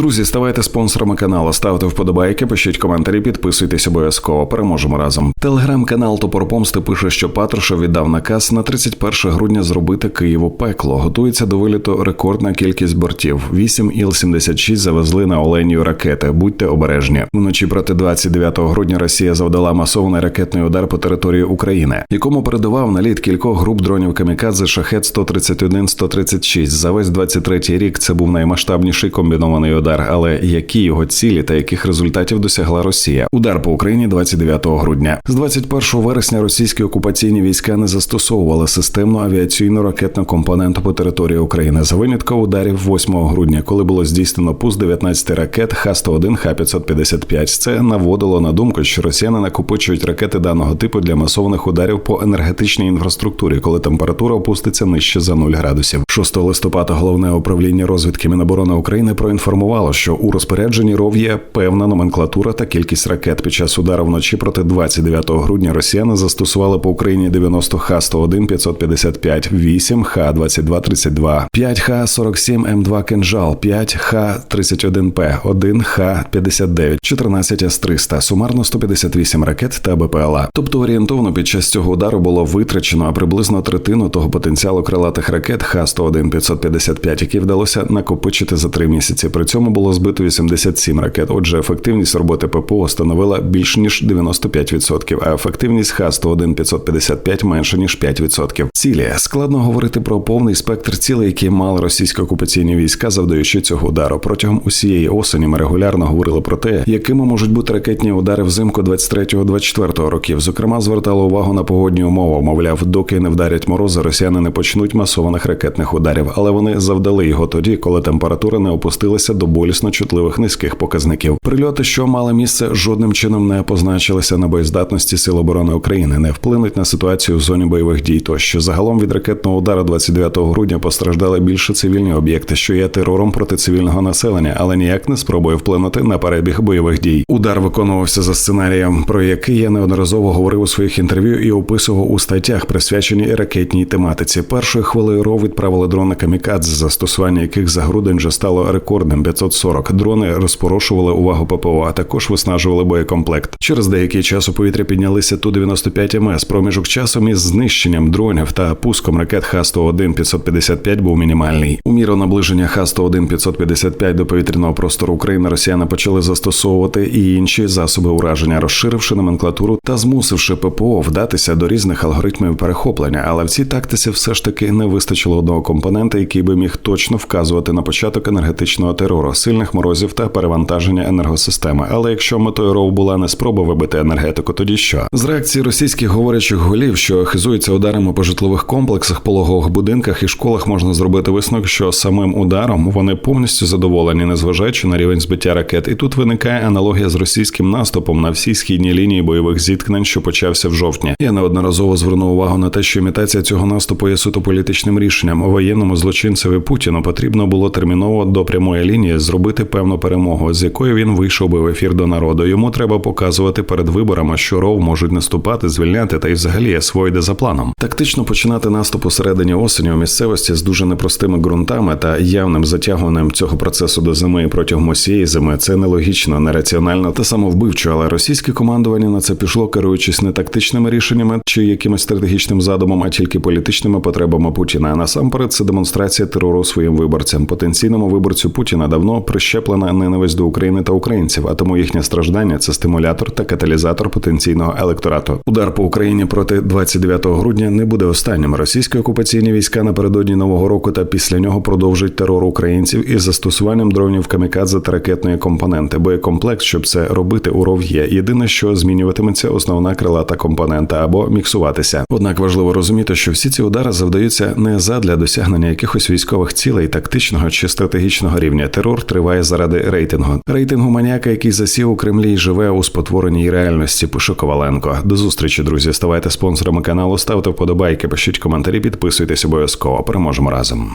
Друзі, ставайте спонсорами каналу, ставте вподобайки, пишіть коментарі, підписуйтесь обов'язково. Переможемо разом. Телеграм-канал Топор Помсти пише, що Патрушев віддав наказ на 31 грудня зробити Києву пекло. Готується до виліту рекордна кількість бортів. 8 Іл-76 завезли на Оленію ракети. Будьте обережні. Вночі проти 29 грудня Росія завдала масований ракетний удар по території України, якому передавав наліт кількох груп дронів камікадзе шахет 131 136 За весь 23-й рік це був наймасштабніший комбінований удар. Але які його цілі та яких результатів досягла Росія? Удар по Україні 29 грудня. З 21 вересня російські окупаційні війська не застосовували системну авіаційну ракетну компоненту по території України за винятком ударів 8 грудня, коли було здійснено пуск 19 ракет Х-101, Х-555. Це наводило на думку, що росіяни накопичують ракети даного типу для масованих ударів по енергетичній інфраструктурі, коли температура опуститься нижче за 0 градусів. 6 листопада головне управління розвідки Міноборони України проінформувало, що у розпорядженні РОВ є певна номенклатура та кількість ракет. Під час удару вночі проти 29 грудня росіяни застосували по Україні 90 Х-101, 555, 8 Х-2232, 5 Х-47 М2 «Кинжал», 5 Х-31П, 1 Х-59, 14 С-300, сумарно 158 ракет та БПЛА. Тобто орієнтовно під час цього удару було витрачено приблизно третину того потенціалу крилатих ракет Х-101, 555, які вдалося накопичити за три місяці. При цьому було збито 87 ракет. Отже, ефективність роботи ППО становила більш ніж 95%, а ефективність Х-101 555 менше ніж 5%. Цілі складно говорити про повний спектр цілей, які мали російські окупаційні війська, завдаючи цього удару. Протягом усієї осені ми регулярно говорили про те, якими можуть бути ракетні удари взимку 23-24 років. Зокрема, звертали увагу на погодні умови. Мовляв, доки не вдарять морози, росіяни не почнуть масованих ракетних ударів, але вони завдали його тоді, коли температура не опустилася до болісно чутливих низьких показників. Прильоти, що мали місце, жодним чином не позначилися на боєздатності Сил оборони України, не вплинуть на ситуацію в зоні бойових дій. Тощо загалом від ракетного удару 29 грудня постраждали більше цивільні об'єкти, що є терором проти цивільного населення, але ніяк не спробує вплинути на перебіг бойових дій. Удар виконувався за сценарієм, про який я неодноразово говорив у своїх інтерв'ю і описував у статтях, присвяченій ракетній тематиці. Першою хвилею РОВ відправили дрони камікадзе, застосування яких за грудень вже стало рекордним 540. Дрони розпорошували увагу ППО, а також виснажували боєкомплект. Через деякий час у повітря піднялися ту 95 МС. Проміжок часу із знищенням дронів та пуском ракет Х-101 555 був мінімальний. У міру наближення Х-101 555 до повітряного простору України росіяни почали застосовувати і інші засоби ураження, розширивши номенклатуру та змусивши ППО вдатися до різних алгоритмів перехоплення. Але в цій тактиці все ж таки не вистачило одного компонента, який би міг точно вказувати на початок енергетичного терору, сильних морозів та перевантаження енергосистеми. Але якщо метою РОВ була не спроба вибити енергетику, тоді що з реакції російських говорячих голів, що хизуються ударами по житлових комплексах, пологових будинках і школах, можна зробити висновок, що самим ударом вони повністю задоволені, незважаючи на рівень збиття ракет. І тут виникає аналогія з російським наступом на всій східній лінії бойових зіткнень, що почався в жовтні. Я неодноразово звернув увагу на те, що імітація цього наступу є суто політичним рішенням. Воєнному злочинцеві Путіну потрібно було терміново до прямої лінії зробити певну перемогу, з якою він вийшов би в ефір до народу. Йому треба показувати перед виборами, що ров можуть наступати, звільняти та й взагалі освоїти за планом. Тактично починати наступ у середині осені у місцевості з дуже непростими ґрунтами та явним затягуванням цього процесу до зими протягом усієї зими. Це нелогічно, нераціонально та самовбивчо. Але російське командування на це пішло, керуючись не тактичними рішеннями чи якимось стратегічним задумом, а тільки політичними потребами Путіна. А насамперед це демонстрація терору своїм виборцям. Потенційному виборцю Путіна давно прищеплена ненависть до України та українців, а тому їхнє страждання це стимулятор та каталізатор потенційного електорату. Удар по Україні проти 29 грудня не буде останнім. Російські окупаційні війська напередодні нового року та після нього продовжують терор українців із застосуванням дронів камікадзе та ракетної компоненти. Боєкомплект, щоб це робити, у ров є. Єдине, що змінюватиметься основна крилата компонента або міксуватися. Однак важливо розуміти, що всі ці удари завдаються не задля досягнення якихось військових цілей, тактичного чи стратегічного рівня. Терор триває заради рейтингу. Рейтингу маніяка, який засів у Кремлі і живе у спотвореній реальності. Пише Коваленко. До зустрічі, друзі. Ставайте спонсорами каналу, ставте вподобайки, пишіть коментарі, підписуйтесь обов'язково. Переможемо разом.